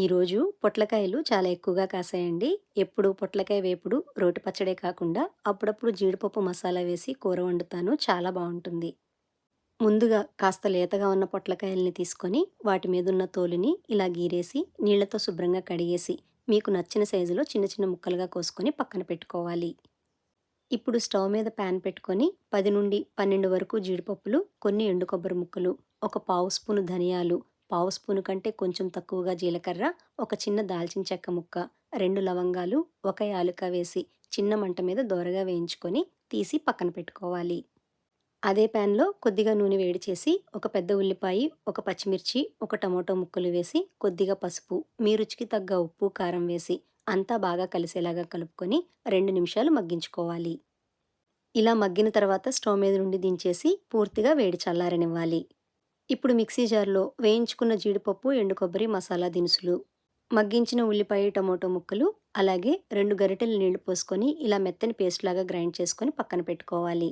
ఈరోజు పొట్లకాయలు చాలా ఎక్కువగా కాసాయండి. ఎప్పుడు పొట్లకాయ వేపుడు రోటి పచ్చడే కాకుండా అప్పుడప్పుడు జీడిపప్పు మసాలా వేసి కూర వండుతాను. చాలా బాగుంటుంది. ముందుగా కాస్త లేతగా ఉన్న పొట్లకాయల్ని తీసుకొని వాటి మీద ఉన్న తోలుని ఇలా గీరేసి నీళ్ళతో శుభ్రంగా కడిగేసి మీకు నచ్చిన సైజులో చిన్న చిన్న ముక్కలుగా కోసుకొని పక్కన పెట్టుకోవాలి. ఇప్పుడు స్టవ్ మీద ప్యాన్ పెట్టుకొని పది నుండి పన్నెండు వరకు జీడిపప్పులు కొన్ని ఎండు కొబ్బరి ముక్కలు ఒక పావు స్పూను ధనియాలు పావు స్పూను కంటే కొంచెం తక్కువగా జీలకర్ర ఒక చిన్న దాల్చిన చెక్క ముక్క రెండు లవంగాలు ఒక యాలుక వేసి చిన్న మంట మీద దోరగా వేయించుకొని తీసి పక్కన పెట్టుకోవాలి. అదే ప్యాన్లో కొద్దిగా నూనె వేడి చేసి ఒక పెద్ద ఉల్లిపాయ ఒక పచ్చిమిర్చి ఒక టమోటో ముక్కలు వేసి కొద్దిగా పసుపు మీ రుచికి తగ్గ ఉప్పు కారం వేసి అంతా బాగా కలిసేలాగా కలుపుకొని రెండు నిమిషాలు మగ్గించుకోవాలి. ఇలా మగ్గిన తర్వాత స్టవ్ మీద నుండి దించేసి పూర్తిగా వేడి చల్లారనివ్వాలి. ఇప్పుడు మిక్సీ జార్లో వేయించుకున్న జీడిపప్పు ఎండు కొబ్బరి మసాలా దినుసులు మగ్గించిన ఉల్లిపాయ టమోటో ముక్కలు అలాగే రెండు గరిటెలు నీళ్ళు పోసుకొని ఇలా మెత్తని పేస్ట్ లాగా గ్రైండ్ చేసుకొని పక్కన పెట్టుకోవాలి.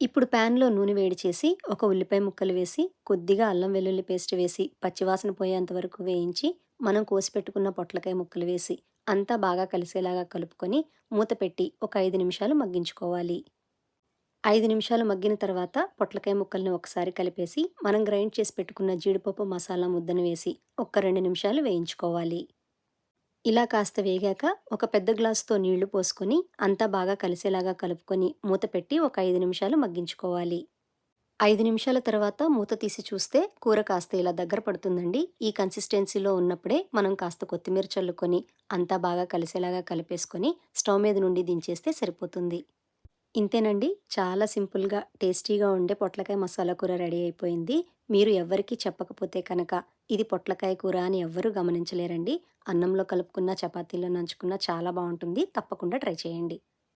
ఇప్పుడు ప్యాన్లో నూనె వేడి చేసి ఒక ఉల్లిపాయ ముక్కలు వేసి కొద్దిగా అల్లం వెల్లుల్లి పేస్ట్ వేసి పచ్చివాసన పోయేంత వరకు వేయించి మనం కోసి పెట్టుకున్న పొట్లకాయ ముక్కలు వేసి అంతా బాగా కలిసేలాగా కలుపుకొని మూత పెట్టి ఒక ఐదు నిమిషాలు మగ్గించుకోవాలి. ఐదు నిమిషాలు మగ్గిన తర్వాత పొట్లకాయ ముక్కల్ని ఒకసారి కలిపేసి మనం గ్రైండ్ చేసి పెట్టుకున్న జీడిపప్పు మసాలా ముద్దను వేసి ఒక్క రెండు నిమిషాలు వేయించుకోవాలి. ఇలా కాస్త వేగాక ఒక పెద్ద గ్లాసుతో నీళ్ళు పోసుకొని అంతా బాగా కలిసేలాగా కలుపుకొని మూత పెట్టి ఒక ఐదు నిమిషాలు మగ్గించుకోవాలి. ఐదు నిమిషాల తర్వాత మూత తీసి చూస్తే కూర కాస్త ఇలా దగ్గర పడుతుందండి. ఈ కన్సిస్టెన్సీలో ఉన్నప్పుడే మనం కాస్త కొత్తిమీర చల్లుకొని అంతా బాగా కలిసేలాగా కలిపేసుకొని స్టవ్ మీద నుండి దించేస్తే సరిపోతుంది. ఇంతేనండి. చాలా సింపుల్గా టేస్టీగా ఉండే పొట్లకాయ మసాలా కూర రెడీ అయిపోయింది. మీరు ఎవ్వరికీ చెప్పకపోతే కనుక ఇది పొట్లకాయ కూర అని ఎవ్వరూ గమనించలేరండి. అన్నంలో కలుపుకున్న చపాతీలో నంచుకున్న చాలా బాగుంటుంది. తప్పకుండా ట్రై చేయండి.